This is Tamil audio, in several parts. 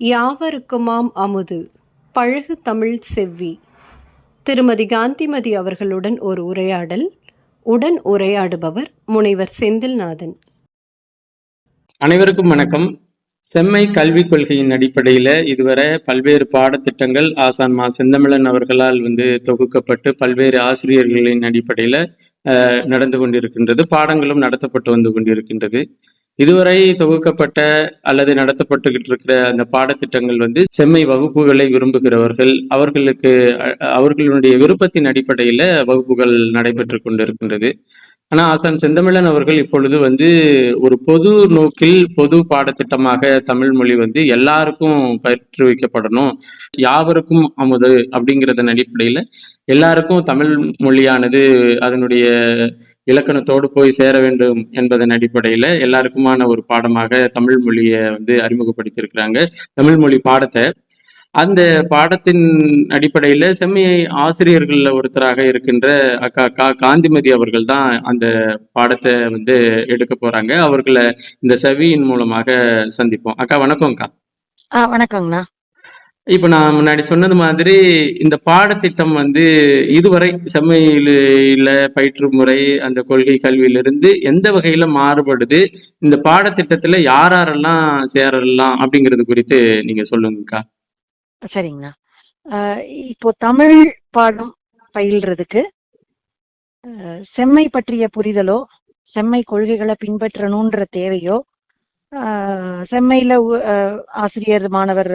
யாவருக்குமாம் அமுது. பழகு தமிழ் செவ்வி. திருமதி காந்திமதி அவர்களுடன் ஒரு உரையாடல். உடன் உரையாடுபவர் முனைவர் செந்தில்நாதன். அனைவருக்கும் வணக்கம். செம்மை கல்விக் கொள்கையின் அடிப்படையில இதுவரை பல்வேறு பாடத்திட்டங்கள் ஆசான் மா செந்தமிழன் அவர்களால் வந்து தொகுக்கப்பட்டு பல்வேறு ஆசிரியர்களின் அடிப்படையில அஹ், நடந்து கொண்டிருக்கின்றது. பாடங்களும் நடத்தப்பட்டு வந்து கொண்டிருக்கின்றது. இதுவரை தொகுக்கப்பட்ட அல்லது நடத்தப்பட்டுகிட்டு இருக்கிற அந்த பாடத்திட்டங்கள் வந்து செம்மை வகுப்புகளை விரும்புகிறவர்கள் அவர்களுக்கு அவர்களுடைய விருப்பத்தின் அடிப்படையில வகுப்புகள் நடைபெற்று கொண்டிருக்கின்றது. ஆனா ஆசான் செந்தமிழன் அவர்கள் இப்பொழுது வந்து ஒரு பொது நோக்கில் பொது பாடத்திட்டமாக தமிழ் மொழி வந்து எல்லாருக்கும் பயிற்றுவிக்கப்படணும் யாவருக்கும் அமுது அப்படிங்கறதன் அடிப்படையில எல்லாருக்கும் தமிழ் மொழியானது அதனுடைய இலக்கணத்தோடு போய் சேர வேண்டும் என்பதன் அடிப்படையில எல்லாருக்குமான ஒரு பாடமாக தமிழ் மொழியை வந்து அறிமுகப்படுத்தியிருக்கிறாங்க. தமிழ் மொழி பாடத்தை. அந்த பாடத்தின் அடிப்படையில செம்மையை ஆசிரியர்கள்ல ஒருத்தராக இருக்கின்ற அக்கா கா காந்திமதி அவர்கள் தான் அந்த பாடத்தை வந்து எடுக்க போறாங்க. அவர்களை இந்த செவியின் மூலமாக சந்திப்போம். அக்கா வணக்கம்க்கா. ஆ வணக்கங்கண்ணா. இப்ப நான் முன்னாடி சொன்னது மாதிரி இந்த பாடத்திட்டம் வந்து இதுவரை செம்மையில பயிற்று முறை அந்த கொள்கை கல்வியிலிருந்து எந்த வகையில மாறுபடுது இந்த பாடத்திட்டத்துல யாரெல்லாம் சேரலாம் அப்படிங்கிறது குறித்து நீங்க சொல்லுங்கக்கா. சரிங்கண்ணா. இப்போ தமிழ் பாடம் பயில்றதுக்கு செம்மை பற்றிய புரிதலோ செம்மை கொள்கைகளை பின்பற்றணுன்ற தேவையோ செம்மையில உ- ஆசிரியர் மாணவர்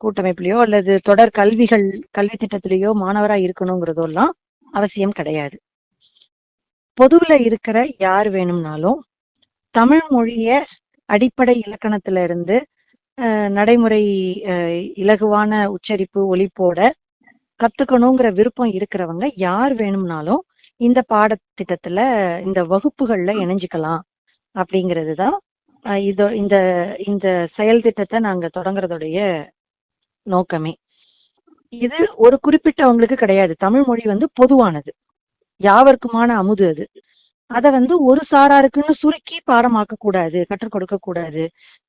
கூட்டமைப்புலயோ அல்லது தொடர் கல்விகள் கல்வி திட்டத்திலேயோ மாணவரா இருக்கணுங்கிறதோ எல்லாம் அவசியம் கிடையாது. பொதுவுல இருக்கிற யார் வேணும்னாலும் தமிழ் மொழிய அடிப்படை இலக்கணத்துல இருந்து நடைமுறை அஹ், இலகுவான உச்சரிப்பு ஒலிப்போட கத்துக்கணுங்கிற விருப்பம் இருக்கிறவங்க யார் வேணும்னாலும் இந்த பாடத்திட்டத்துல இந்த வகுப்புகள்ல இணைஞ்சுக்கலாம் அப்படிங்கிறது தான் இதோ இந்த இந்த செயல் திட்டத்தை நாங்க தொடங்குறதுடைய நோக்கமே. இது ஒரு குறிப்பிட்டவங்களுக்கு கிடையாது. தமிழ் மொழி வந்து பொதுவானது. யாவருக்குமான அமுது அது. அத வந்து ஒரு சாராருக்குன்னு சுருக்கி பாடமாக்க கூடாது கற்றுக் கொடுக்க கூடாது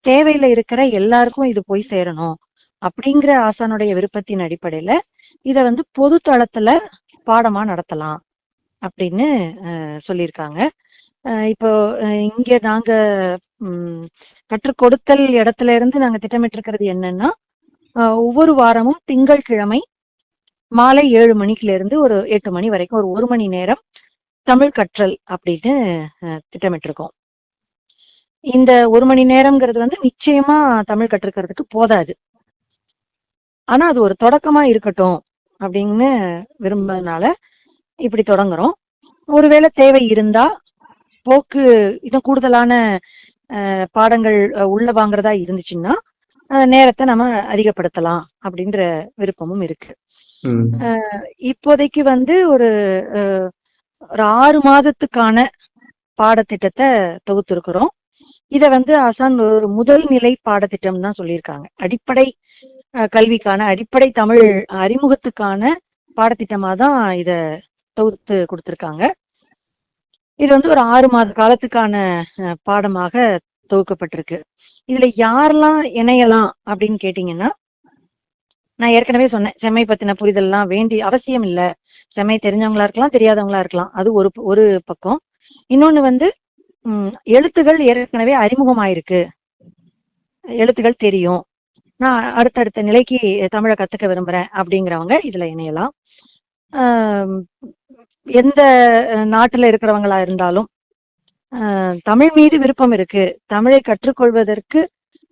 தேவையில இருக்கிற எல்லாருக்கும் இது போய் சேரணும் அப்படிங்கிற ஆசானுடைய விருப்பத்தின் அடிப்படையில இத வந்து பொது தளத்துல பாடமா நடத்தலாம் அப்படின்னு சொல்லியிருக்காங்க. இப்போ இங்க நாங்க கற்றுக் கொடுத்தல் இடத்துல இருந்து நாங்க திட்டமிட்டு இருக்கிறது என்னன்னா ஒவ்வொரு வாரமும் திங்கட்கிழமை மாலை ஏழு மணிக்குல இருந்து ஒரு எட்டு மணி வரைக்கும் ஒரு ஒரு மணி நேரம் தமிழ் கற்றல் அப்படின்னு திட்டமிட்டிருக்கோம். இந்த ஒரு மணி நேரம்ங்கிறது வந்து நிச்சயமா தமிழ் கற்றுக்கிறதுக்கு போதாது. ஆனா அது ஒரு தொடக்கமா இருக்கட்டும் அப்படின்னு விரும்புறதுனால இப்படி தொடங்குறோம். ஒருவேளை தேவை இருந்தா போக்கு இன்னும் கூடுதலான பாடங்கள் உள்ள வாங்குறதா இருந்துச்சுன்னா நேரத்தை நம்ம அதிகப்படுத்தலாம் அப்படின்ற விருப்பமும் இருக்கு. இப்போதைக்கு வந்து ஒரு ஒரு ஆறு மாதத்துக்கான பாடத்திட்டத்தை தொகுத்திருக்கிறோம். இத வந்து ஆசான் ஒரு முதல் நிலை பாடத்திட்டம் தான் சொல்லியிருக்காங்க. அடிப்படை கல்விக்கான அடிப்படை தமிழ் அறிமுகத்துக்கான பாடத்திட்டமா தான் இத தொகுத்து கொடுத்திருக்காங்க. இது வந்து ஒரு ஆறு மாத காலத்துக்கான பாடமாக தொகுக்கப்பட்டிருக்கு. இதுல யாரெல்லாம் இணையலாம் அப்படின்னு கேட்டீங்கன்னா நான் ஏற்கனவே சொன்னேன். செம்மை பத்தின புரிதல் எல்லாம் வேண்டி அவசியம் இல்ல. செம்மை தெரிஞ்சவங்களா இருக்கலாம் தெரியாதவங்களா இருக்கலாம். அது ஒரு ஒரு பக்கம். இன்னொன்னு வந்து உம் எழுத்துகள் ஏற்கனவே அறிமுகமாயிருக்கு. எழுத்துகள் தெரியும். நான் அடுத்தடுத்த நிலைக்கு தமிழை கத்துக்க விரும்புறேன் அப்படிங்கிறவங்க இதுல இணையலாம். ஆஹ் எந்த நாட்டுல இருக்கிறவங்களா இருந்தாலும் ஆஹ் தமிழ் மீது விருப்பம் இருக்கு. தமிழை கற்றுக்கொள்வதற்கு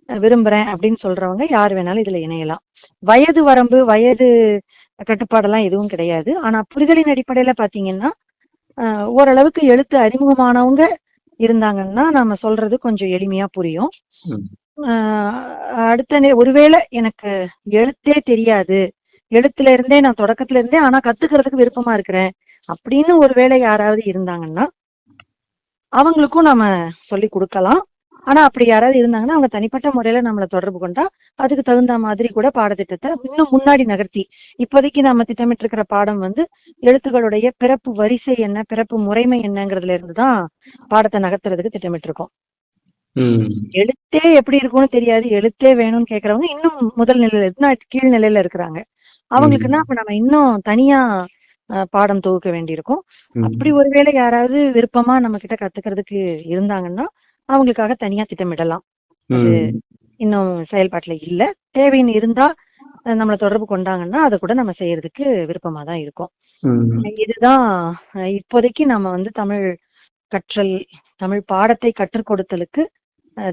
விரும்புறேன் அப்படின்னு சொல்றவங்க யார் வேணாலும் இதுல இணையலாம். வயது வரம்பு வயது கட்டுப்பாடெல்லாம் எதுவும் கிடையாது. ஆனா புரிதலின் அடிப்படையில பாத்தீங்கன்னா ஓரளவுக்கு எழுத்து அறிமுகமானவங்க இருந்தாங்கன்னா நாம சொல்றது கொஞ்சம் எளிமையா புரியும். அடுத்த ஒருவேளை எனக்கு எழுத்தே தெரியாது. எழுத்துல இருந்தே நான் தொடக்கத்துல இருந்தே ஆனா கத்துக்கிறதுக்கு விருப்பமா இருக்கிறேன். அப்படின்னு ஒருவேளை யாராவது இருந்தாங்கன்னா அவங்களுக்கும் நாம சொல்லி கொடுக்கலாம். ஆனா அப்படி யாராவது இருந்தாங்கன்னா அவங்க தனிப்பட்ட முறையில நம்மள தொடர்பு கொண்டா அதுக்கு தகுந்த மாதிரி கூட பாடத்திட்டத்தை இன்னும் முன்னாடி நகர்த்தி இப்போதைக்கு நாம திட்டமிட்டு இருக்கிற பாடம் வந்து எழுத்துக்களுடைய பிறப்பு வரிசை என்ன பிறப்பு முறைமை என்னங்கிறதுல இருந்து தான் பாடத்தை நகர்த்துறதுக்கு திட்டமிட்டு இருக்கோம் எழுத்தே எப்படி இருக்கும்னு தெரியாது. எழுத்தே வேணும்னு கேக்குறவங்க இன்னும் முதல் நிலையில இருந்து கீழ் நிலையில இருக்கிறாங்க. அவங்களுக்குன்னா அப்ப நம்ம இன்னும் தனியா பாடம் தொகுக்க வேண்டியிருக்கும். அப்படி ஒருவேளை யாராவது விருப்பமா நம்ம கிட்ட கத்துக்கிறதுக்கு இருந்தாங்கன்னா அவங்களுக்காக தனியா திட்டமிடலாம் அது. இன்னும் செயல்பாட்டுல இல்ல தேவைன்னு இருந்தா நம்மள தொடர்பு கொண்டாங்கன்னா அதை கூட நம்ம செய்யறதுக்கு விருப்பமா தான் இருக்கும். இதுதான் இப்போதைக்கு நம்ம வந்து தமிழ் கற்றல் தமிழ் பாடத்தை கற்றுக் கொடுத்தலுக்கு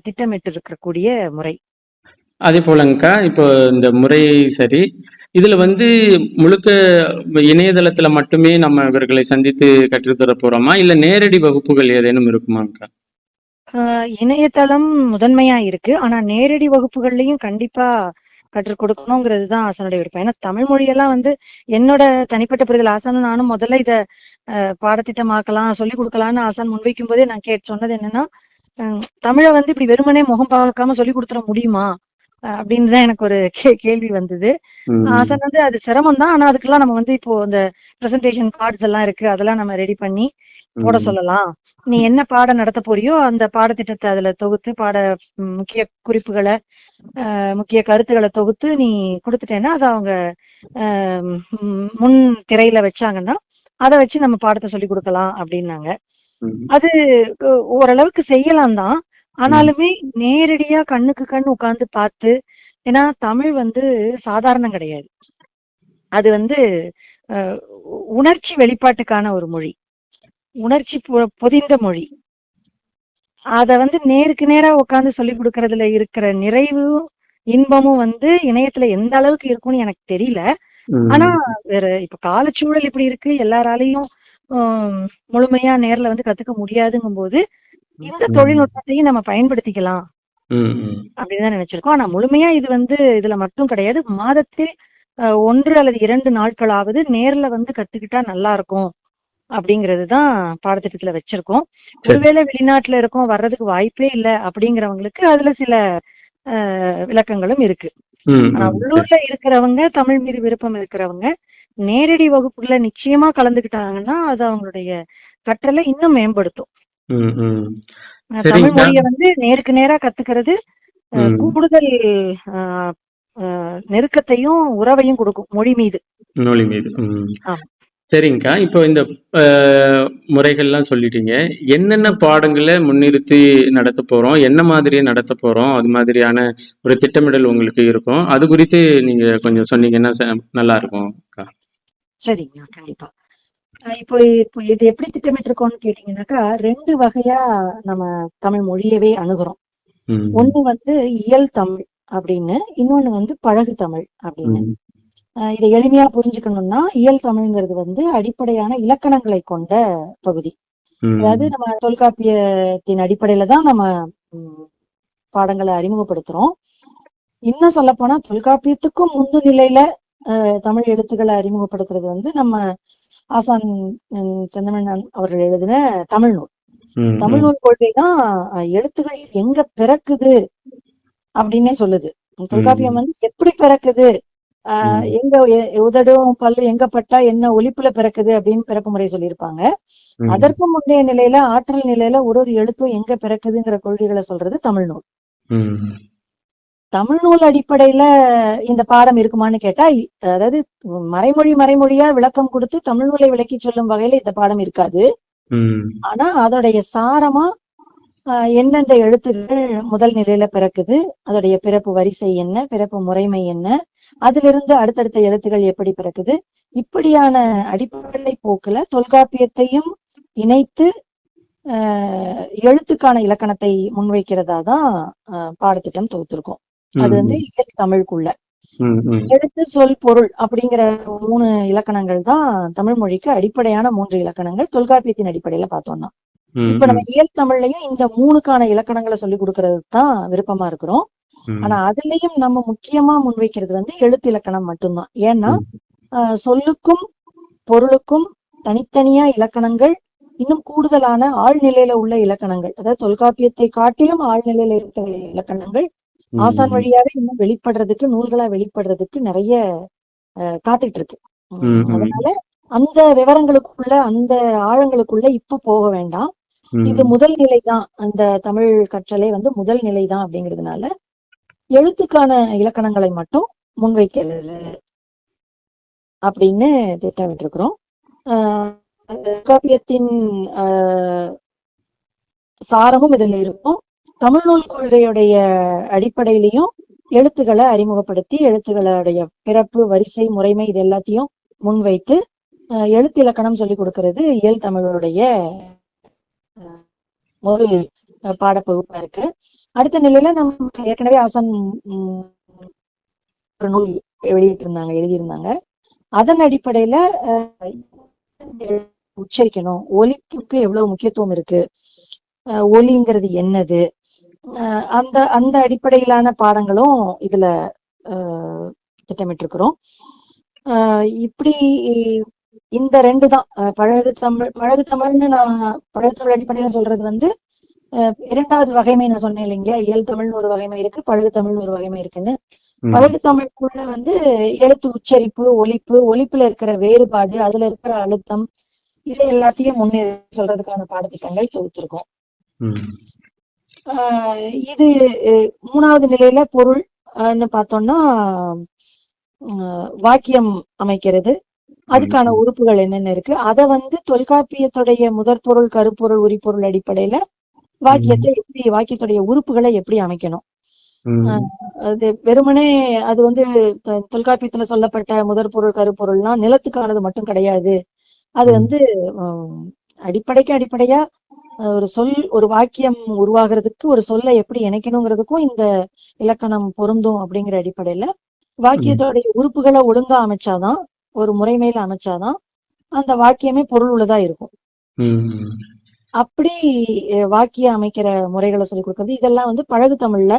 திட்டமிட்டு இருக்கக்கூடிய முறை அதே போலங்கக்கா இப்போ இந்த முறை சரி இதுல வந்து முழுக்க இணையதளத்துல மட்டுமே நம்ம இவர்களை சந்தித்து கற்றுத்தர போறோமா? இல்ல நேரடி வகுப்புகள் ஏதேனும் இருக்குமாங்கக்கா ஆஹ் இணையதளம் முதன்மையா இருக்கு. ஆனா நேரடி வகுப்புகள்லயும் கண்டிப்பா கற்றுக் கொடுக்கணுங்கிறது தான் ஆசானுடைய விருப்பம். ஏன்னா தமிழ் மொழியெல்லாம் வந்து என்னோட தனிப்பட்ட புரிதல். ஆசானும் நானும் முதல்ல இத ஆஹ் பாடத்திட்டமாக்கலாம் சொல்லி கொடுக்கலாம்னு ஆசான் முன்வைக்கும் போதே நான் கேட்டு சொன்னது என்னன்னா தமிழை வந்து இப்படி வெறுமனே முகம் பார்க்காம சொல்லி கொடுத்துட முடியுமா? அப்படின்னு தான் எனக்கு ஒரு கேள்வி வந்தது. ஆசான் வந்து அது சிரமம் தான் ஆனா அதுக்கெல்லாம் நம்ம வந்து இப்போ இந்த பிரசன்டேஷன் கார்ட்ஸ் எல்லாம் இருக்கு அதெல்லாம் நம்ம ரெடி பண்ணி போட. சொல்லலாம் நீ என்ன பாடம் நடத்த போறியோ அந்த பாடத்திட்டத்தை அதுல தொகுத்து பாட முக்கிய குறிப்புகளை முக்கிய கருத்துக்களை தொகுத்து நீ கொடுத்துட்டேன்னா அதை அவங்க முன் திரையில வச்சாங்கன்னா அதை வச்சு நம்ம பாடத்தை சொல்லி கொடுக்கலாம் அப்படின்னாங்க. அது ஓரளவுக்கு செய்யலாம் தான் ஆனாலுமே நேரடியா கண்ணுக்கு கண் உட்கார்ந்து பார்த்து ஏன்னா தமிழ் வந்து சாதாரணம் கிடையாது. அது வந்து உணர்ச்சி வெளிப்பாட்டுக்கான ஒரு மொழி. உணர்ச்சி பொதிந்த மொழி. அத வந்து நேருக்கு நேரா உட்கார்ந்து சொல்லி கொடுக்கறதுல இருக்கிற நிறைவும் இன்பமும் வந்து இணையத்துல எந்த அளவுக்கு இருக்கும்னு எனக்கு தெரியல. ஆனா வேற இப்ப காலச்சூழல் இப்படி இருக்கு. எல்லாராலையும் முழுமையா நேர்ல வந்து கத்துக்க முடியாதுங்கும் போது இந்த. தொழில்நுட்பத்தையும் நம்ம பயன்படுத்திக்கலாம். அப்படின்னு தான் நினைச்சிருக்கோம் ஆனா முழுமையா இது வந்து இதுல மட்டும் கிடையாது மாதத்தில் ஒன்று அல்லது இரண்டு நாட்களாவது நேர்ல வந்து கத்துக்கிட்டா நல்லா இருக்கும் அப்படிங்கிறது தான் பாடத்திட்டத்துல வச்சிருக்கோம் சரி. ஒருவேளை வெளிநாட்டுல இருக்கோம் வர்றதுக்கு வாய்ப்பே இல்லை அப்படிங்கிறவங்களுக்கு அதுல சில விளக்கங்களும் இருக்கு. ஆனா. உள்ளூர்ல இருக்கிறவங்க தமிழ் மீது விருப்பம் இருக்கிறவங்க நேரடி வகுப்புல நிச்சயமா கலந்துக்கிட்டாங்கன்னா அது அவங்களுடைய கற்றலை இன்னும் மேம்படுத்தும் தமிழ் மொழிய வந்து நேருக்கு நேரா கத்துக்கிறது. கூடுதல் நெருக்கத்தையும் உறவையும் கொடுக்கும் மொழி மீது. நூலி மீது. சரிங்கக்கா இப்போ இந்த முறைகள்லாம் சொல்லிட்டீங்க. என்னென்ன பாடங்களை முன்னிறுத்தி நடத்த போறோம்? என்ன மாதிரி நடத்த போறோம்? அது மாதிரியான ஒரு திட்டமிடல் உங்களுக்கு இருக்கும். அது குறித்து நீங்க கொஞ்சம் சொன்னீங்கன்னா நல்லா இருக்கும் அக்கா சரிங்க கண்டிப்பா. இப்போ இப்போ இது எப்படி திட்டமிட்டிருக்கோம்னு கேட்டீங்கன்னாக்கா ரெண்டு வகையா நம்ம தமிழ் மொழியவே அணுகுறோம். ஒண்ணு வந்து இயல் தமிழ் அப்படின்னு இன்னொன்னு வந்து பழகு தமிழ் அப்படின்னு. இதை எளிமையா புரிஞ்சுக்கணும்னா இயல் தமிழ்ங்கிறது வந்து அடிப்படையான இலக்கணங்களை கொண்ட பகுதி. அதாவது நம்ம தொல்காப்பியத்தின் அடிப்படையில தான் நம்ம பாடங்களை அறிமுகப்படுத்துறோம். இன்னும் சொல்ல போனா தொல்காப்பியத்துக்கும் முந்து நிலையில தமிழ் எழுத்துக்களை அறிமுகப்படுத்துறது வந்து நம்ம ஆசான் செந்தமிழன் அவர்கள் எழுதின தமிழ் நூல். தமிழ் நூல் கொள்கை தான் எழுத்துக்கள் எங்க பிறக்குது அப்படின்னே சொல்லுது தொல்காப்பியம் வந்து எப்படி பிறக்குது ஆஹ். எங்க உதடும் பல்லு எங்க பட்டா என்ன ஒலிப்புல பிறக்குது அப்படின்னு பிறப்பு முறை சொல்லியிருப்பாங்க. அதற்கு முந்தைய நிலையில ஆற்றல் நிலையில ஒரு ஒரு எழுத்தும் எங்க பிறக்குதுங்கிற கொள்கைகளை சொல்றது தமிழ் நூல். தமிழ் நூல் அடிப்படையில இந்த பாடம் இருக்குமான்னு கேட்டா அதாவது மறைமொழி மறைமொழியா விளக்கம் கொடுத்து தமிழ் நூலை விளக்கி சொல்லும் வகையில இந்த பாடம் இருக்காது. ஆனா அதோடைய சாரமா எந்தெந்த எழுத்துக்கள் முதல் நிலையில பிறக்குது அதோடைய பிறப்பு வரிசை என்ன பிறப்பு முறைமை என்ன அதிலிருந்து அடுத்தடுத்த எழுத்துக்கள் எப்படி பிறக்குது இப்படியான அடிப்படை போக்குல தொல்காப்பியத்தையும் இணைத்து ஆஹ் எழுத்துக்கான இலக்கணத்தை முன்வைக்கிறதா தான் பாடத்திட்டம் தொகுத்திருக்கோம் அது வந்து இயல் தமிழுக்குள்ள. எழுத்து சொல் பொருள் அப்படிங்கிற மூணு இலக்கணங்கள் தான் தமிழ் மொழிக்கு அடிப்படையான மூன்று இலக்கணங்கள் தொல்காப்பியத்தின் அடிப்படையில பார்த்தோம்னா. இப்ப நம்ம இயல் தமிழ்லயும் இந்த மூணுக்கான இலக்கணங்களை சொல்லி கொடுக்கறது தான் விருப்பமா இருக்கிறோம். ஆனா அதுலயும் நம்ம முக்கியமா முன்வைக்கிறது வந்து எழுத்து இலக்கணம் மட்டும்தான் ஏன்னா சொல்லுக்கும் பொருளுக்கும் தனித்தனியா இலக்கணங்கள் இன்னும் கூடுதலான ஆழ்நிலையில உள்ள இலக்கணங்கள் அதாவது தொல்காப்பியத்தை காட்டிலும் ஆழ்நிலையில இருக்கிற இலக்கணங்கள். ஆசான் வழியாவே இன்னும் வெளிப்படுறதுக்கு நூல்களா வெளிப்படுறதுக்கு நிறைய காத்துட்டு இருக்கு. அதனால அந்த விவரங்களுக்குள்ள அந்த ஆழங்களுக்குள்ள இப்ப போக வேண்டாம். இது முதல் நிலை தான் அந்த தமிழ் கற்றலே வந்து முதல் நிலை தான் அப்படிங்கிறதுனால எழுத்துக்கான இலக்கணங்களை மட்டும் முன்வைக்கிறது அப்படின்னு திட்டமிட்டிருக்கிறோம். ஆஹ் அந்த காப்பியத்தின் சாரமும் இதுல இருக்கும். தமிழ் நூல் கொள்கையுடைய அடிப்படையிலையும் எழுத்துக்களை அறிமுகப்படுத்தி எழுத்துக்களுடைய பிறப்பு வரிசை முறைமை இது எல்லாத்தையும் முன்வைத்து ஆஹ் எழுத்து இலக்கணம் சொல்லிக் கொடுக்கறது இயல் தமிழருடைய ஆஹ் முதல் பாடப்பகுப்பா இருக்கு. அடுத்த நிலையில நமக்கு ஏற்கனவே ஆசன் உம், ஒரு நூல் வெளியிட்டிருந்தாங்க எழுதியிருந்தாங்க. அதன் அடிப்படையில உச்சரிக்கணும். ஒலிப்புக்கு எவ்வளவு முக்கியத்துவம் இருக்கு? ஒலிங்கிறது என்னது? அந்த அந்த அடிப்படையிலான பாடங்களும் இதுல ஆஹ் திட்டமிட்டிருக்கிறோம். ஆஹ் இப்படி இந்த ரெண்டு தான். பழகு தமிழ் பழகு தமிழ்னு நான் பழகு தமிழ் அடிப்படையில சொல்றது வந்து இரண்டாவது வகைமை நான் சொன்னேன் இல்லைங்களா? இயல் தமிழ்னு ஒரு வகைமை இருக்கு பழகு தமிழ்னு ஒரு வகைமை இருக்குன்னு. பழகு தமிழுக்குள்ள வந்து எழுத்து உச்சரிப்பு ஒலிப்பு ஒலிப்புல இருக்கிற வேறுபாடு அதுல இருக்கிற அழுத்தம் இது எல்லாத்தையும் முன்னே சொல்றதுக்கான பாடத்திட்டங்கள் தொகுத்திருக்கோம். இது மூணாவது நிலையில பொருள் பார்த்தோம்னா வாக்கியம் அமைக்கிறது அதுக்கான. உறுப்புகள் என்னென்ன இருக்கு அத வந்து தொல்காப்பியத்துடைய முதற் பொருள் கருப்பொருள் உரிப்பொருள் அடிப்படையில வாக்கியத்தை எப்படி வாக்கியத்துடைய உறுப்புகளை எப்படி அமைக்கணும். அது வெறுமனே அது வந்து தொல்காப்பியத்துல சொல்லப்பட்ட முதற் பொருள் கருப்பொருள்லாம் நிலத்துக்கானது மட்டும் கிடையாது அது. வந்து அடிப்படைக்கு அடிப்படையா ஒரு சொல் ஒரு வாக்கியம் உருவாகிறதுக்கு ஒரு சொல்லை எப்படி இணைக்கணுங்கிறதுக்கும் இந்த இலக்கணம் பொருந்தும் அப்படிங்கிற அடிப்படையில வாக்கியத்தோடைய உறுப்புகளை ஒழுங்கா அமைச்சாதான் ஒரு முறைமையில அமைச்சாதான் அந்த வாக்கியமே பொருள் உள்ளதா இருக்கும். அப்படி அஹ், வாக்கிய அமைக்கிற முறைகளை சொல்லிக் கொடுக்கறது இதெல்லாம் வந்து பழகு தமிழ்ல.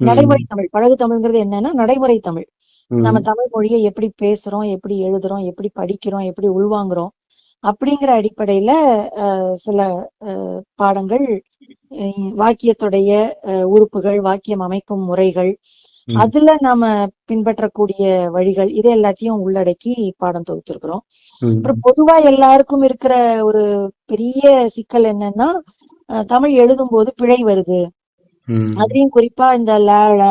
நடைமுறை தமிழ் பழகு தமிழ்ங்கிறது என்னன்னா நடைமுறை தமிழ். நம்ம தமிழ் மொழியை எப்படி பேசுறோம் எப்படி எழுதுறோம் எப்படி படிக்கிறோம் எப்படி உள்வாங்குறோம் அப்படிங்கிற அடிப்படையில சில பாடங்கள் வாக்கியத்துடைய உறுப்புகள் வாக்கியம் அமைக்கும் முறைகள். அதுல நாம பின்பற்றக்கூடிய வழிகள் இது எல்லாத்தையும் உள்ளடக்கி பாடம் தொகுத்திருக்கிறோம். அப்புறம் பொதுவா எல்லாருக்கும் இருக்கிற ஒரு பெரிய சிக்கல் என்னன்னா தமிழ் எழுதும் போது பிழை வருது. அதுலயும் குறிப்பா இந்த லேல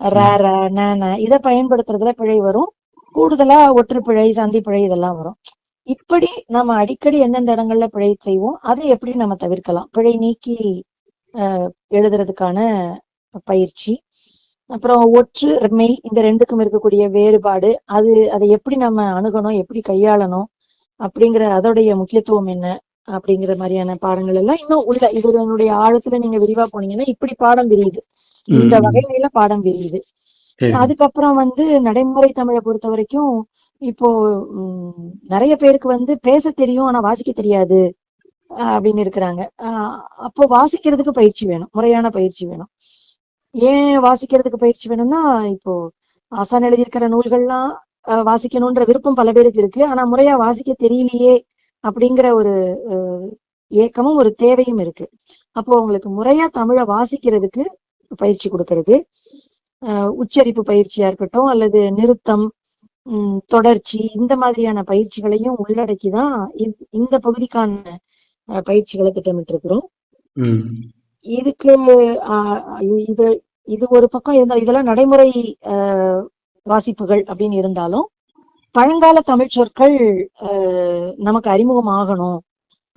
ரேர நேன இதை பயன்படுத்துறதுல பிழை வரும் கூடுதலா ஒற்றுப்பிழை சந்தி பிழை இதெல்லாம் வரும் இப்படி நம்ம அடிக்கடி எந்தெந்த இடங்கள்ல பிழை செய்வோம் அதை எப்படி நம்ம தவிர்க்கலாம் பிழை நீக்கி அஹ், எழுதுறதுக்கான பயிற்சி அப்புறம் ஒற்று மெய் இந்த ரெண்டுக்கும் இருக்கக்கூடிய வேறுபாடு அது அதை எப்படி நம்ம அணுகணும் எப்படி கையாளணும் அப்படிங்கிற அதோடைய முக்கியத்துவம் என்ன அப்படிங்கிற மாதிரியான பாடங்கள் எல்லாம் இன்னும் உள்ள இதனுடைய ஆழத்துல நீங்க விரிவா போனீங்கன்னா இப்படி பாடம் விரியுது இந்த. வகையில பாடம் விரியுது. அதுக்கப்புறம் வந்து நடைமுறை தமிழை பொறுத்த வரைக்கும் இப்போ உம், நிறைய பேருக்கு வந்து பேச தெரியும் ஆனா வாசிக்க தெரியாது அப்படின்னு இருக்கிறாங்க. அஹ் அப்போ வாசிக்கிறதுக்கு பயிற்சி வேணும் முறையான பயிற்சி வேணும். ஏன் வாசிக்கிறதுக்கு பயிற்சி வேணும்னா இப்போ ஆசான் எழுதியிருக்கிற நூல்கள்லாம் அஹ், வாசிக்கணும்ன்ற விருப்பம் பல பேருக்கு இருக்கு. ஆனா முறையா வாசிக்க தெரியலையே அப்படிங்கிற ஒரு அஹ், ஏக்கமும் ஒரு தேவையும் இருக்கு. அப்போ உங்களுக்கு முறையா தமிழை வாசிக்கிறதுக்கு பயிற்சி கொடுக்கறது. உச்சரிப்பு பயிற்சியா இருக்கட்டும் அல்லது நிறுத்தம் தொடர்ச்சி. இந்த மாதிரியான பயிற்சிகளையும் உள்ளடக்கிதான் இந்த- இந்த பகுதிக்கான பயிற்சிகளை திட்டமிட்டிருக்கிறோம். ம். இதுக்கு இது இது ஒரு பக்கம் இருந்தா இதெல்லாம் நடைமுறை வாசிப்புகள் அப்படின்னு இருந்தாலும் பழங்கால தமிழ் சொற்கள் நமக்கு அறிமுகம் ஆகணும்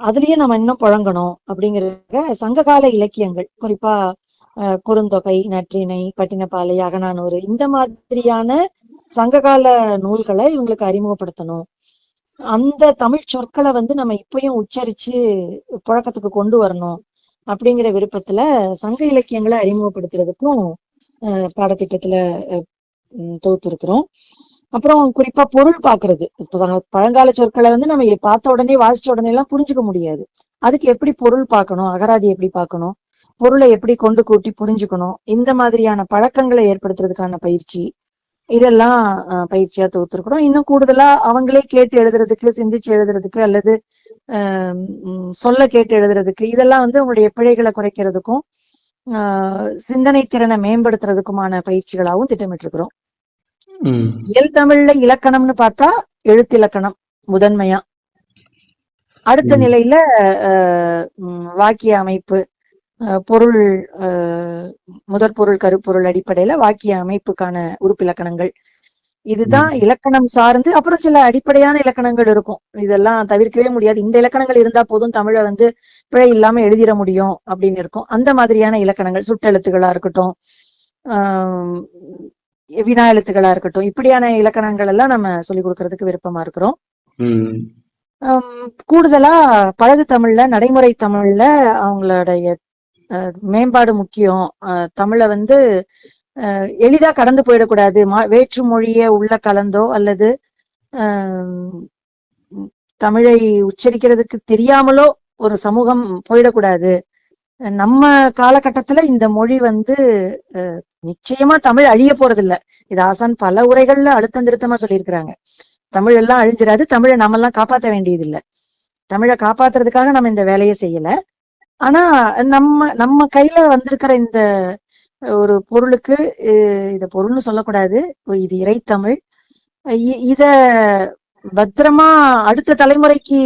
அதுலயே நம்ம இன்னும் புழங்கணும் அப்படிங்கிற சங்ககால இலக்கியங்கள். குறிப்பா குறுந்தொகை நற்றிணை பட்டினப்பாலை அகநானூறு இந்த மாதிரியான சங்ககால நூல்களை இவங்களுக்கு அறிமுகப்படுத்தணும். அந்த தமிழ் சொற்களை வந்து நம்ம இப்பயும் உச்சரிச்சு புழக்கத்துக்கு கொண்டு வரணும் அப்படிங்கிற விருப்பத்துல சங்க இலக்கியங்களை அறிமுகப்படுத்துறதுக்கும் பாடத்திட்டத்துல தொகுத்து இருக்கிறோம் அப்புறம் குறிப்பா பொருள் பாக்குறது. இப்ப பழங்கால சொற்களை வந்து நம்ம பார்த்த உடனே வாசிச்ச உடனே எல்லாம் புரிஞ்சுக்க முடியாது. அதுக்கு எப்படி பொருள் பார்க்கணும் அகராதி எப்படி பார்க்கணும் பொருளை எப்படி கொண்டு கூட்டி புரிஞ்சுக்கணும்? இந்த மாதிரியான பழக்கங்களை ஏற்படுத்துறதுக்கான பயிற்சி இதெல்லாம் பயிற்சியா தொகுத்திருக்கிறோம் இன்னும் கூடுதலா அவங்களே கேட்டு எழுதுறதுக்கு சிந்திச்சு எழுதுறதுக்கு அல்லது சொல்ல கேட்டு எழுதுறதுக்கு இதெல்லாம் வந்து உங்களுடைய பிழைகளை குறைக்கிறதுக்கும் ஆஹ் சிந்தனை திறனை மேம்படுத்துறதுக்குமான பயிற்சிகளாகவும் திட்டமிட்டிருக்கிறோம் ம். இயல் தமிழ்ல இலக்கணம்னு பார்த்தா எழுத்திலக்கணம் முதன்மையா அடுத்த. நிலையில வாக்கிய அமைப்பு பொருள் முதற் பொருள் கருப்பொருள் அடிப்படையில வாக்கிய அமைப்புக்கான உறுப்பிலக்கணங்கள். இதுதான். இலக்கணம் சார்ந்து அப்புறம் சில அடிப்படையான இலக்கணங்கள் இருக்கும். இதெல்லாம் தவிர்க்கவே முடியாது. இந்த இலக்கணங்கள் இருந்தா போதும் தமிழை வந்து பிழை இல்லாம எழுதிட முடியும் அப்படின்னு இருக்கும். அந்த மாதிரியான இலக்கணங்கள் சுட்டெழுத்துகளா இருக்கட்டும் ஆஹ் வினா எழுத்துக்களா இருக்கட்டும் இப்படியான இலக்கணங்கள் எல்லாம் நம்ம சொல்லிக் கொடுக்கறதுக்கு விருப்பமா இருக்கிறோம். கூடுதலா பழகு தமிழ்ல நடைமுறை தமிழ்ல அவங்களுடைய மேம்பாடு முக்கியம். தமிழை வந்து எளிதா கடந்து போயிடக்கூடாது. வேற்று மொழியை உள்ள கலந்தோ அல்லது தமிழை உச்சரிக்கிறதுக்கு தெரியாமலோ ஒரு சமூகம் போயிடக்கூடாது. நம்ம காலகட்டத்துல இந்த மொழி வந்து நிச்சயமா தமிழ் அழிய போறதில்ல. இது ஆசான் பல உரைகள்ல அழுத்தம் திருத்தமா சொல்லியிருக்கிறாங்க. தமிழ் எல்லாம் அழிஞ்சிடாது தமிழை நம்ம எல்லாம் காப்பாற்ற வேண்டியது தமிழை காப்பாத்துறதுக்காக நம்ம இந்த வேலையை செய்யல. ஆனா நம்ம நம்ம கையில வந்திருக்கிற இந்த ஒரு பொருளுக்கு இத பொருள்னு சொல்லக்கூடாது. இது இறைத்தமிழ். இத பத்திரமா அடுத்த தலைமுறைக்கு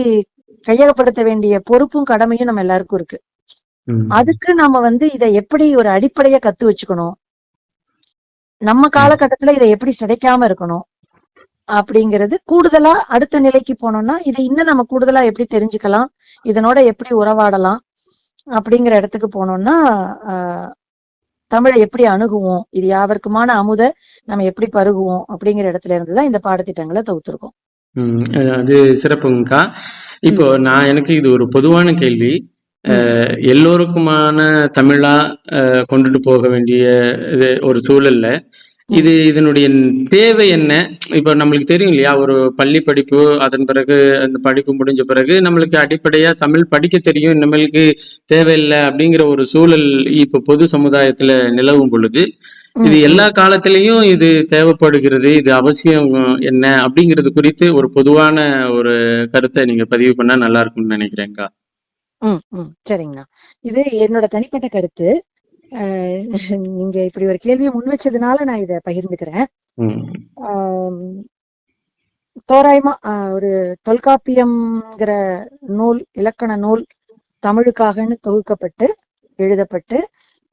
கையகப்படுத்த வேண்டிய பொறுப்பும் கடமையும் நம்ம எல்லாருக்கும் இருக்கு. அதுக்கு நாம வந்து இத எப்படி ஒரு அடிப்படையா கத்து வச்சுக்கணும்? நம்ம காலகட்டத்துல இதை எப்படி சிதைக்காம இருக்கணும்? அப்படிங்கிறது கூடுதலா அடுத்த நிலைக்கு போனோம்னா இதை இன்னும் நம்ம கூடுதலா எப்படி தெரிஞ்சுக்கலாம்? இதனோட எப்படி உறவாடலாம்? அப்படிங்கிற இடத்துக்கு போனோம்னா தமிழை எப்படி அணுகுவோம் இது யாவருக்குமான அமுத நம்ம எப்படி பருகுவோம் அப்படிங்கிற இடத்துல இருந்துதான் இந்த பாடத்திட்டங்களை தொகுத்திருக்கோம். அது சிறப்புங்கக்கா இப்போ நான் எனக்கு இது ஒரு பொதுவான கேள்வி. எல்லோருக்குமான தமிழா கொண்டுட்டு போக வேண்டிய இது ஒரு சூழல்ல இது இதனுடைய தேவை என்ன? இப்போ நம்மளுக்கு தெரியும் இல்லையா ஒரு பள்ளி படிப்பு அதன் பிறகு அந்த படிப்பு முடிஞ்ச பிறகு நம்மளுக்கு அடிப்படையா தமிழ் படிக்க தெரியும். நம்மளுக்கு தேவையில்லை அப்படிங்கிற ஒரு சூழல் இப்போ பொது சமுதாயத்துல நிலவும் பொழுது இது எல்லா காலத்திலையும் இது தேவைப்படுகிறது. இது அவசியம் என்ன அப்படிங்கிறது குறித்து ஒரு பொதுவான ஒரு கருத்தை நீங்க பதிவு பண்ணா நல்லா இருக்கும்னு நினைக்கிறேன்க்கா ம். சரிங்கண்ணா. இது என்னோட தனிப்பட்ட கருத்து. நீங்க இப்படி ஒரு கேள்வியை முன் வச்சதுனால நான் இதை பகிர்ந்துக்கிறேன். தோராயமா ஒரு தொல்காப்பியம்ங்கிற நூல் இலக்கண நூல் தமிழுக்காகன்னு தொகுக்கப்பட்டு எழுதப்பட்டு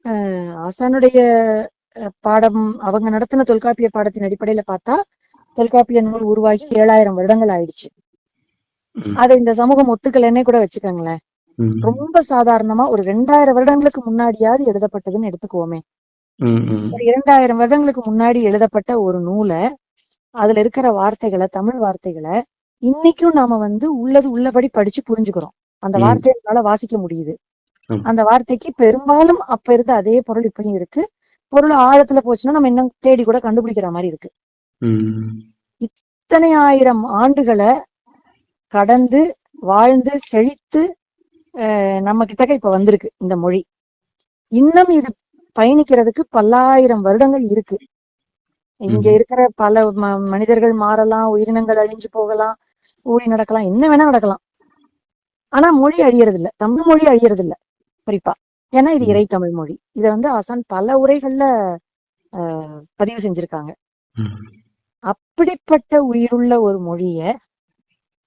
ஆஹ், ஆசானுடைய பாடம் அவங்க நடத்தின தொல்காப்பிய பாடத்தின் அடிப்படையில பார்த்தா தொல்காப்பிய நூல் உருவாகி ஏழாயிரம் வருடங்கள் ஆயிடுச்சு. அதை இந்த சமூகம் ஒத்துக்கலைன்னே கூட வச்சுக்கோங்களேன். ரொம்ப சாதாரணமா ஒரு ரெண்டாயிரம் வருடங்களுக்கு முன்னாடியாவது எழுதப்பட்டதுன்னு எடுத்துக்குவோமே. ஒரு இரண்டாயிரம் வருடங்களுக்கு முன்னாடி எழுதப்பட்ட ஒரு நூலை அதுல இருக்கிற வார்த்தைகளை தமிழ் வார்த்தைகளை இன்னைக்கும் நாம வந்து உள்ளது உள்ளபடி படிச்சு புரிஞ்சுக்கிறோம். அந்த ம். வார்த்தைகளால வாசிக்க முடியுது. அந்த வார்த்தைக்கு பெரும்பாலும் அப்ப இருந்த அதே பொருள் இப்பயும் இருக்கு. பொருள் ஆழத்துல போச்சுன்னா நம்ம இன்னும் தேடி கூட கண்டுபிடிக்கிற மாதிரி இருக்கு. இத்தனை ஆயிரம் ஆண்டுகளை கடந்து வாழ்ந்து செழித்து நம்ம கிட்டக்க இப்ப வந்திருக்கு இந்த மொழி. இன்னும் இது பயணிக்கிறதுக்கு பல்லாயிரம் வருடங்கள் இருக்கு. இங்க. இருக்கிற பல ம- மனிதர்கள் மாறலாம் உயிரினங்கள் அழிஞ்சு போகலாம் ஊழி நடக்கலாம் என்ன வேணா நடக்கலாம். ஆனா மொழி அழியறது இல்ல தமிழ் மொழி அழியறது இல்ல குறிப்பா. ஏன்னா இது. இறை தமிழ் மொழி. இத வந்து ஆசான் பல உரைகள்ல ஆஹ், பதிவு செஞ்சிருக்காங்க. அப்படிப்பட்ட உயிருள்ள ஒரு மொழிய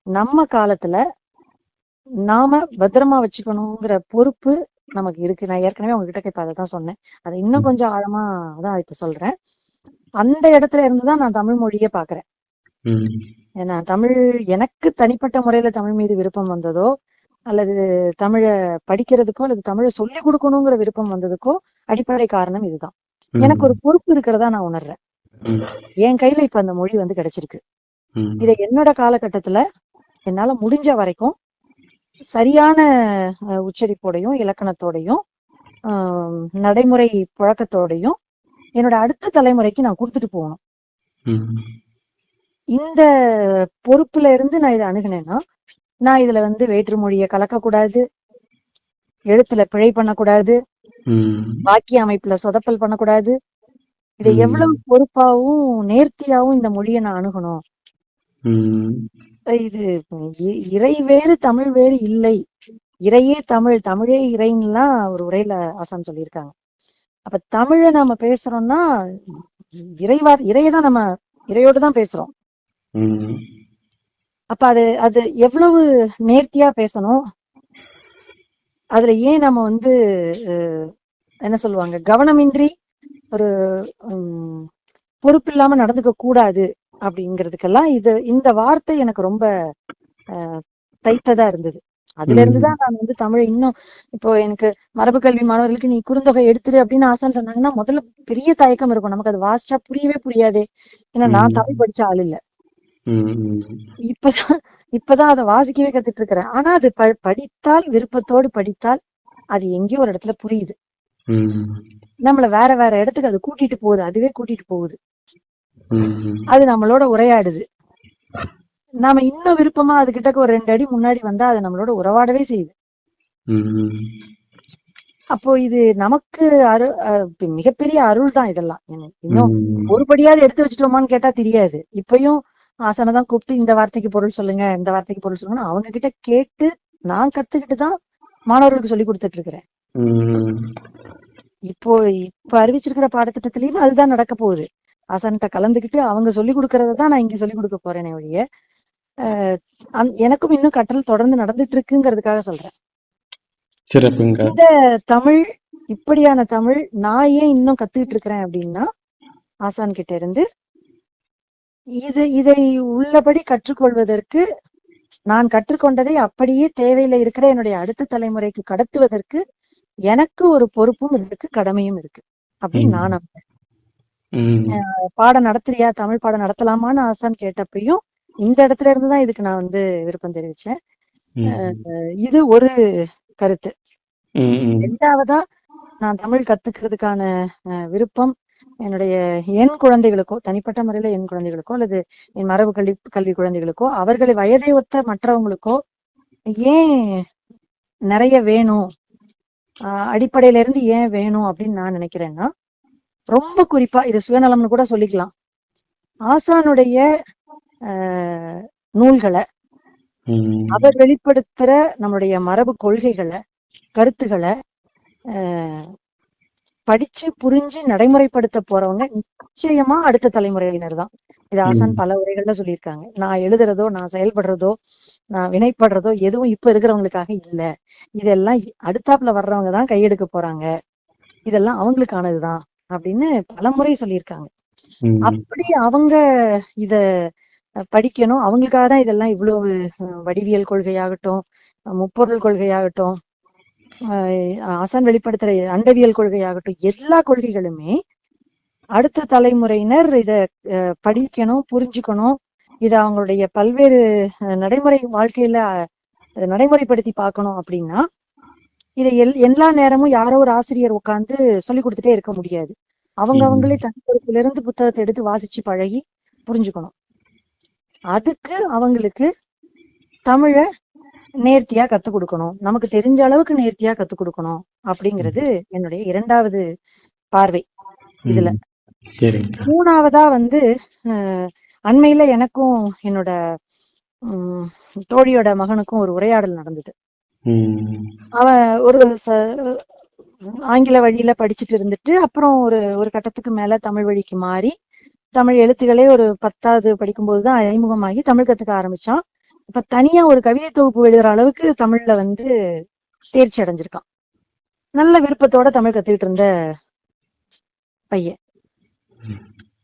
நம்ம காலத்துல நாம பத்திரமா வச்சுக்கணுங்கிற பொறுப்பு நமக்கு இருக்கு. நான் ஏற்கனவே உங்ககிட்ட இப்ப அதை தான் சொன்னேன். அதை இன்னும் கொஞ்சம் ஆழமா தான் இப்ப சொல்றேன். அந்த இடத்துல இருந்துதான் நான் தமிழ் மொழியை பாக்குறேன் ஏன்னா தமிழ் எனக்கு தனிப்பட்ட முறையில தமிழ் மீது விருப்பம் வந்ததோ அல்லது தமிழை படிக்கிறதுக்கோ அல்லது தமிழை சொல்லிக் கொடுக்கணுங்கிற விருப்பம் வந்ததுக்கோ அடிப்படை காரணம் இதுதான். எனக்கு ஒரு பொறுப்பு இருக்கிறதா நான் உணர்றேன். என் கையில இப்ப அந்த மொழி வந்து கிடைச்சிருக்கு. இதை என்னோட காலகட்டத்துல என்னால முடிஞ்ச வரைக்கும் சரியான உச்சரிப்போடையும் இலக்கணத்தோடையும் நடைமுறை புழக்கத்தோடையும் என்னோட அடுத்த தலைமுறைக்கு நான் கொடுத்துட்டு போகணும். இந்த பொறுப்புல இருந்து நான் இதை அணுகினேன்னா நான் இதுல வந்து வேற்று மொழியை கலக்கக்கூடாது எழுத்துல பிழை பண்ணக்கூடாது ம். வாக்கிய அமைப்புல சொதப்பல் பண்ணக்கூடாது இதை. எவ்வளவு பொறுப்பாவும் நேர்த்தியாவும் இந்த மொழியை நான் அணுகணும். இது இறை வேறு தமிழ் வேறு இல்லை. இறையே தமிழ் தமிழே இறைன்னுலாம் ஒரு உரையில ஆசான் சொல்லியிருக்காங்க. அப்ப தமிழை நாம பேசுறோம்னா இறைவா இறையை தான் நம்ம இறையோடு தான் பேசுறோம். அப்ப அது அது எவ்வளவு நேர்த்தியா பேசணும்? அதுல ஏன் நம்ம வந்து என்ன சொல்லுவாங்க? கவனமின்றி ஒரு உம், பொறுப்பில்லாம நடந்துக்க கூடாது அப்படிங்கிறதுக்கெல்லாம் இது இந்த வார்த்தை எனக்கு ரொம்ப தைத்ததா இருந்தது அதுல இருந்துதான் நான் வந்து தமிழை இன்னும் இப்போ எனக்கு மரபு கல்வி மாணவர்களுக்கு நீ குறுந்தொகை எடுத்துரு அப்படின்னு ஆசான்னு சொன்னாங்கன்னா முதல்ல பெரிய தயக்கம் இருக்கும் நமக்கு அது வாசிச்சா புரியவே புரியாதே ஏன்னா நான். தமிழ் படிச்ச ஆள் இல்ல. இப்பதான் இப்பதான் அதை வாசிக்கவே கத்துட்டு இருக்கிறேன் ஆனா அது ப படித்தால் விருப்பத்தோடு படித்தால் அது எங்கேயோ ஒரு இடத்துல புரியுது. நம்மள வேற வேற இடத்துக்கு அது கூட்டிட்டு போகுது அதுவே கூட்டிட்டு போகுது. அது நம்மளோட உரையாடுது. நாம இன்னும் விருப்பமா அது கிட்டக்க ஒரு ரெண்டு அடி முன்னாடி வந்தா அது நம்மளோட உறவாடவே செய்யுது. அப்போ இது நமக்கு அரு மிகப்பெரிய அருள் தான் இதெல்லாம். இன்னும். ஒரு படியாவது எடுத்து வச்சுட்டோமான்னு கேட்டா தெரியாது. இப்பயும் ஆசனை தான் கூப்பிட்டு இந்த வார்த்தைக்கு பொருள் சொல்லுங்க இந்த வார்த்தைக்கு பொருள் சொல்லுங்க அவங்க கிட்ட கேட்டு நான் கத்துக்கிட்டு தான் மாணவர்களுக்கு சொல்லி கொடுத்துட்டு இருக்கிறேன். இப்போ இப்ப அறிவிச்சிருக்கிற பாடத்திட்டத்திலயும் அதுதான் நடக்க போகுது. ஆசான்கிட்ட கலந்துக்கிட்டு அவங்க சொல்லி கொடுக்கறத தான் நான் இங்க சொல்லி கொடுக்க போறேனே ஒழிய எனக்கும் இன்னும் கற்றல் தொடர்ந்து நடந்துட்டு இருக்குங்கிறதுக்காக சொல்றேன் இந்த தமிழ் இப்படியான தமிழ் நான் ஏன் இன்னும் கத்துக்கிட்டு இருக்கிறேன் அப்படின்னா ஆசான் கிட்ட இருந்து இது இதை உள்ளபடி கற்றுக்கொள்வதற்கு நான் கற்றுக்கொண்டதை அப்படியே தேவையில இருக்கிற என்னுடைய அடுத்த தலைமுறைக்கு கடத்துவதற்கு எனக்கு ஒரு பொறுப்பும் இருக்கு கடமையும் இருக்கு அப்படின்னு. நான் நம்புறேன். பாடம் நடத்துறியா? தமிழ் பாடம் நடத்தலாமான்னு ஆசான் கேட்டப்பையும் இந்த இடத்துல இருந்து தான் இதுக்கு நான் வந்து விருப்பம் தெரிவிச்சேன். இது ஒரு கருத்து. ரெண்டாவதா நான் தமிழ் கத்துக்கிறதுக்கான விருப்பம் என்னுடைய என் குழந்தைகளுக்கோ தனிப்பட்ட முறையில என் குழந்தைகளுக்கோ அல்லது என் மரபு கல்வி கல்வி குழந்தைகளுக்கோ அவர்களை வயதை ஒத்த மற்றவங்களுக்கோ ஏன் நிறைய வேணும்? ஆஹ் அடிப்படையில இருந்து ஏன் வேணும் அப்படின்னு நான் நினைக்கிறேன்னா ரொம்ப குறிப்பா இது சுயநலம்னு கூட சொல்லிக்கலாம். ஆசானுடைய ஆஹ் நூல்களை. அவர் வெளிப்படுத்துற நம்மளுடைய மரபு கொள்கைகளை கருத்துக்களை ஆஹ் படிச்சு புரிஞ்சு நடைமுறைப்படுத்த போறவங்க நிச்சயமா அடுத்த தலைமுறையினர் தான். இது ஆசான். பல உரைகள்ல சொல்லியிருக்காங்க. நான் எழுதுறதோ நான் செயல்படுறதோ நான் வினைப்படுறதோ எதுவும் இப்ப இருக்கிறவங்களுக்காக இல்ல. இதெல்லாம் அடுத்தாப்புல வர்றவங்க தான் கையெடுக்க போறாங்க. இதெல்லாம் அவங்களுக்கானதுதான். அப்படின்னு பலமுறை சொல்லியிருக்காங்க. அப்படி அவங்க இத படிக்கணும். அவங்களுக்காக தான் இதெல்லாம் இவ்வளவு வடிவியல் கொள்கையாகட்டும் முப்பொருள் கொள்கையாகட்டும் அஹ், ஆசான் வெளிப்படுத்துற அண்டவியல் கொள்கையாகட்டும் எல்லா கொள்கைகளுமே அடுத்த தலைமுறையினர் இத படிக்கணும் புரிஞ்சுக்கணும். இத அவங்களுடைய பல்வேறு நடைமுறை வாழ்க்கையில நடைமுறைப்படுத்தி பார்க்கணும் அப்படின்னா இதை எல் எல்லா நேரமும் யாரோ ஒரு ஆசிரியர் உட்கார்ந்து சொல்லி கொடுத்துட்டே இருக்க முடியாது. அவங்க. அவங்களே தனி பொறுப்புல இருந்து புத்தகத்தை எடுத்து வாசிச்சு பழகி புரிஞ்சுக்கணும். அதுக்கு அவங்களுக்கு தமிழ நேர்த்தியா கத்து கொடுக்கணும். நமக்கு தெரிஞ்ச அளவுக்கு நேர்த்தியா கத்து கொடுக்கணும் அப்படிங்கிறது என்னுடைய இரண்டாவது பார்வை. இதுல மூணாவதா வந்து அண்மையில எனக்கும் என்னோட உம், தோழியோட மகனுக்கும் ஒரு உரையாடல் நடந்தது. அவன் ஒரு ச- ஆங்கில வழியில படிச்சுட்டு இருந்துட்டு அப்புறம் ஒரு ஒரு கட்டத்துக்கு மேல தமிழ் வழிக்கு மாறி தமிழ் எழுத்துக்களே ஒரு பத்தாவது படிக்கும்போது தான் அறிமுகமாகி தமிழ் கத்துக்க ஆரம்பிச்சான். இப்ப தனியா ஒரு கவிதை தொகுப்பு எழுதுற அளவுக்கு தமிழ்ல வந்து தேர்ச்சி அடைஞ்சிருக்கான். நல்ல விருப்பத்தோட தமிழ் கத்துக்கிட்டு இருந்த பையன்.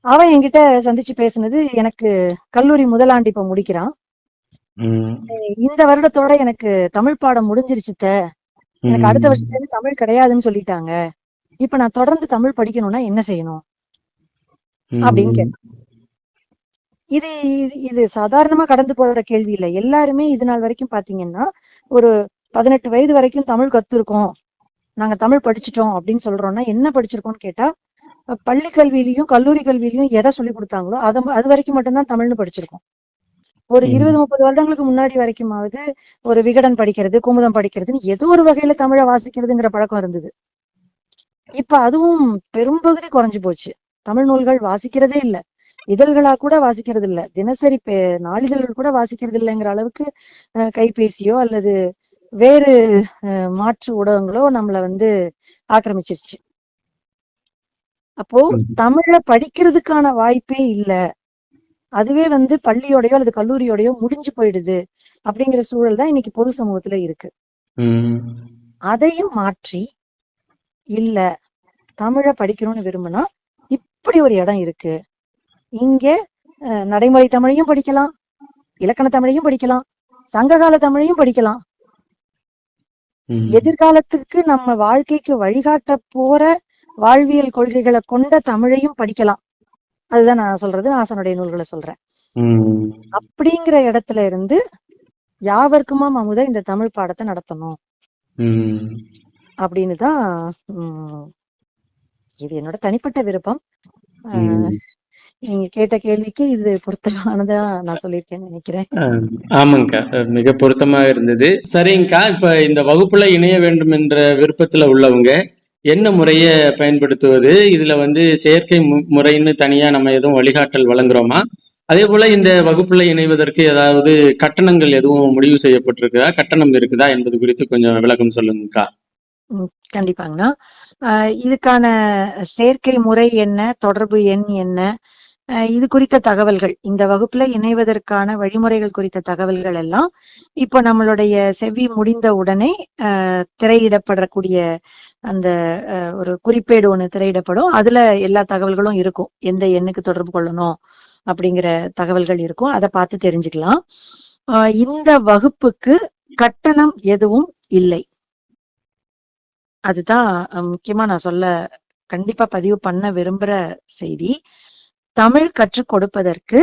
அவன் என்கிட்ட சந்திச்சு பேசுனது எனக்கு கல்லூரி முதலாண்டு இப்ப முடிக்கிறான். இந்த வருடத்தோட எனக்கு தமிழ் பாடம் முடிஞ்சிருச்சு அத்தை. எனக்கு அடுத்த வருஷத்துல இருந்து தமிழ் கிடையாதுன்னு சொல்லிட்டாங்க. இப்ப நான் தொடர்ந்து தமிழ் படிக்கணும்னா என்ன செய்யணும்? அப்படின்னு. கேட்டான். இது இது- சாதாரணமா கடந்து போற கேள்வி இல்ல. எல்லாருமே இது நாள் வரைக்கும் பாத்தீங்கன்னா ஒரு பதினெட்டு வயது வரைக்கும் தமிழ் கத்துருக்கோம். நாங்க தமிழ் படிச்சிட்டோம் அப்படின்னு சொல்றோம்னா என்ன படிச்சிருக்கோம்னு கேட்டா பள்ளி கல்வியிலயும் கல்லூரி கல்வியிலயும் எதை சொல்லி கொடுத்தாங்களோ அது அது வரைக்கும் மட்டும்தான் தமிழ்னு படிச்சிருக்கோம். ஒரு. இருபது முப்பது வருடங்களுக்கு முன்னாடி வரைக்குமாவது ஒரு விகடன் படிக்கிறது குமுதம் படிக்கிறதுன்னு ஏதோ ஒரு வகையில தமிழை வாசிக்கிறதுங்கிற பழக்கம் இருந்தது. இப்ப அதுவும் பெரும்பகுதி குறைஞ்சு போச்சு. தமிழ் நூல்கள் வாசிக்கிறதே இல்ல. இதழ்களா கூட வாசிக்கிறது இல்ல. தினசரி நாளிதழ்கள் கூட வாசிக்கிறது இல்லைங்கிற அளவுக்கு கைபேசியோ அல்லது வேறு மாற்று ஊடகங்களோ நம்மள வந்து ஆக்கிரமிச்சிருச்சு. அப்போ. தமிழ படிக்கிறதுக்கான வாய்ப்பே இல்ல. அதுவே வந்து பள்ளியோடயோ அல்லது கல்லூரியோடயோ முடிஞ்சு போயிடுது அப்படிங்கிற சூழல் தான் இன்னைக்கு பொது சமூகத்துல இருக்கு. அதையும் மாற்றி இல்ல தமிழை படிக்கணும்னு விரும்பினா இப்படி ஒரு இடம் இருக்கு. இங்க நடைமுறை தமிழையும் படிக்கலாம் இலக்கண தமிழையும் படிக்கலாம் சங்ககால தமிழையும் படிக்கலாம். எதிர்காலத்துக்கு நம்ம வாழ்க்கைக்கு வழிகாட்ட போற வாழ்வியல் கொள்கைகளை கொண்ட தமிழையும் படிக்கலாம். அதுதான் நான் சொல்றது ஆசனுடைய நூல்களை சொல்றேன். அப்படிங்கிற இடத்துல இருந்து யாவர்க்குமாம் அமுத இந்த தமிழ் பாடத்தை நடத்தணும். அப்படின்னு தான் இது என்னோட தனிப்பட்ட விருப்பம். நீங்க கேட்ட கேள்விக்கு இது பொருத்தமானதா நான் சொல்லியிருக்கேன்னு நினைக்கிறேன் ஆமாங்கக்கா மிக பொருத்தமா இருந்தது சரிங்கக்கா இப்ப இந்த வகுப்புல இணைய வேண்டும் என்ற விருப்பத்துல உள்ளவங்க என்ன முறையை பயன்படுத்துவது? இதுல வந்து செயற்கை மு- முறைன்னு தனியா நம்ம எதுவும் வழிகாட்டல் வழங்குறோமா? அதே போல இந்த வகுப்புல இணைவதற்கு ஏதாவது கட்டணங்கள் எதுவும் முடிவு செய்யப்பட்டிருக்குதா? கட்டணம் இருக்குதா என்பது குறித்து கொஞ்சம் விளக்கம் சொல்லுங்கக்கா. உம், கண்டிப்பாங்கண்ணா. ஆஹ், இதுக்கான செயற்கை முறை என்ன? தொடர்பு எண் என்ன? இது குறித்த தகவல்கள். இந்த வகுப்புல இணைவதற்கான வழிமுறைகள் குறித்த தகவல்கள் எல்லாம் இப்போ நம்மளுடைய செவி முடிந்த உடனே ஆஹ், திரையிடப்படக்கூடிய அந்த ஒரு குறிப்பேடு ஒண்ணு திரையிடப்படும். அதுல எல்லா தகவல்களும் இருக்கும். எந்த எண்ணுக்கு தொடர்பு கொள்ளணும் அப்படிங்கிற தகவல்கள் இருக்கும். அதை பார்த்து தெரிஞ்சுக்கலாம். ஆஹ், இந்த வகுப்புக்கு கட்டணம் எதுவும் இல்லை. அதுதான் முக்கியமா நான் சொல்ல கண்டிப்பா பதிவு பண்ண விரும்புற செய்தி. தமிழ் கற்றுக் கொடுப்பதற்கு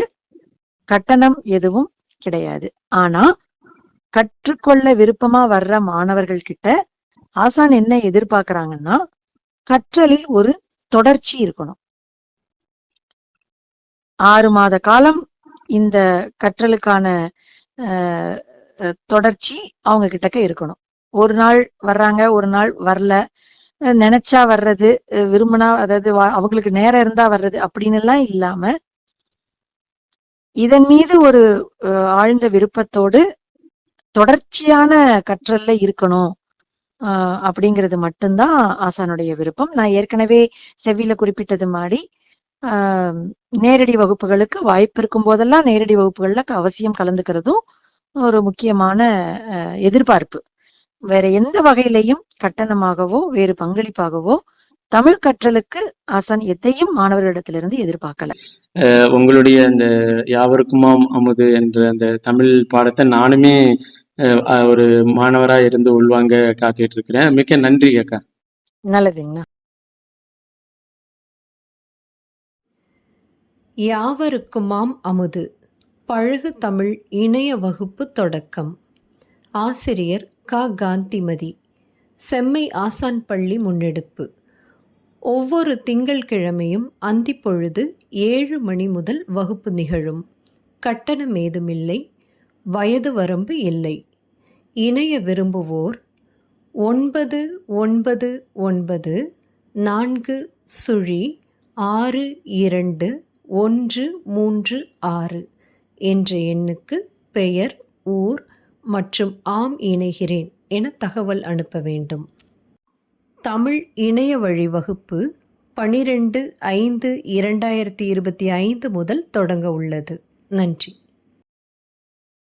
கட்டணம் எதுவும் கிடையாது. ஆனா கற்றுக்கொள்ள விருப்பமா வர்ற மாணவர்கள் கிட்ட ஆசான் என்ன எதிர்பார்க்கறாங்கன்னா கற்றலில் ஒரு தொடர்ச்சி இருக்கணும். ஆறு மாத காலம் இந்த கற்றலுக்கான தொடர்ச்சி அவங்க கிட்டக்க இருக்கணும். ஒரு நாள் வர்றாங்க ஒரு நாள் வரல. நினைச்சா வர்றது விரும்பினா அதாவது அவங்களுக்கு நேரம் இருந்தா வர்றது அப்படின்னு எல்லாம் இல்லாம இதன் மீது ஒரு அஹ், ஆழ்ந்த விருப்பத்தோடு தொடர்ச்சியான கற்றல்ல இருக்கணும். ஆஹ் அப்படிங்கிறது மட்டும்தான் ஆசானுடைய விருப்பம். நான் ஏற்கனவே செவியில குறிப்பிட்டது மாதிரி ஆஹ் நேரடி வகுப்புகளுக்கு வாய்ப்பு இருக்கும் போதெல்லாம் நேரடி வகுப்புகள்ல அவசியம் கலந்துக்கிறதும் ஒரு முக்கியமான எதிர்பார்ப்பு. வேற எந்த வகையிலையும் கட்டணமாகவோ வேறு பங்களிப்பாகவோ தமிழ் கற்றலுக்கு ஆசான் எதையும் மாணவர்களிடத்திலிருந்து எதிர்பார்க்கல. உங்களுடைய அந்த யாவருக்குமாம் அமுது என்ற அந்த தமிழ் பாடத்தை நானுமே ஒரு மாணவரா இருந்து உள்வாங்க காத்துட்டு இருக்கிறேன் மிக்க நன்றி அக்கா. நல்லதுங்கண்ணா. யாவருக்குமாம் அமுது. பழகு தமிழ் இணைய வகுப்பு தொடக்கம். ஆசிரியர் க. காந்திமதி. செம்மை ஆசான் பள்ளி முன்னெடுப்பு. ஒவ்வொரு திங்கள்கிழமையும் அந்திப்பொழுது ஏழு மணி முதல் வகுப்பு நிகழும். கட்டணம் ஏதுமில்லை. வயது வரம்பு இல்லை. இணைய விரும்புவோர் ஒன்பது ஒன்பது ஒன்பது நான்கு சுழி ஆறு இரண்டு ஒன்று மூன்று ஆறு என்ற எண்ணுக்கு பெயர் ஊர் மற்றும் ஆம் இணைகிறேன் என தகவல் அனுப்ப வேண்டும். தமிழ் இணைய வழி வகுப்பு பனிரெண்டு ஐந்து இரண்டாயிரத்தி இருபத்தி ஐந்து முதல் தொடங்க உள்ளது. நன்றி.